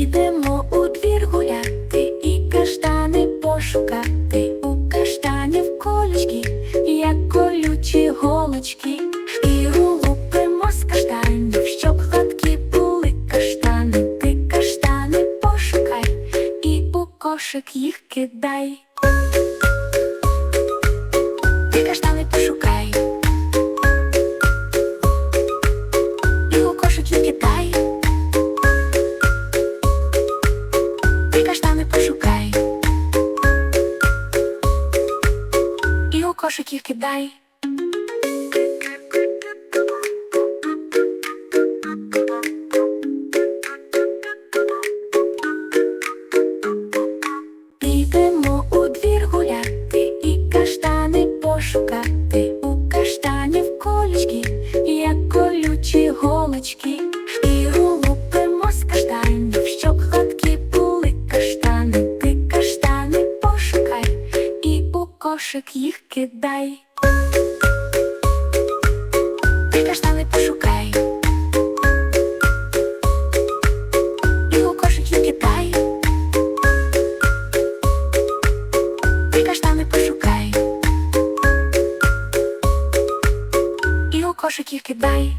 Підемо у двір гуляти і каштани пошукати. У каштанів колючки, як колючі голочки. Шкіру лупимо з каштанів, щоб гладкі були каштани. Ти каштани пошукай і у кошик їх кидай. Ти каштани пошукай. І у кошик їх кидай. Підемо у двір гуляти і каштани пошукати. У каштанів колючки, як колючі голочки. Кошик їх кидай. Ти каштани пошукай. І у кошик кидай. Ти каштани пошукай. І у кошик кидай.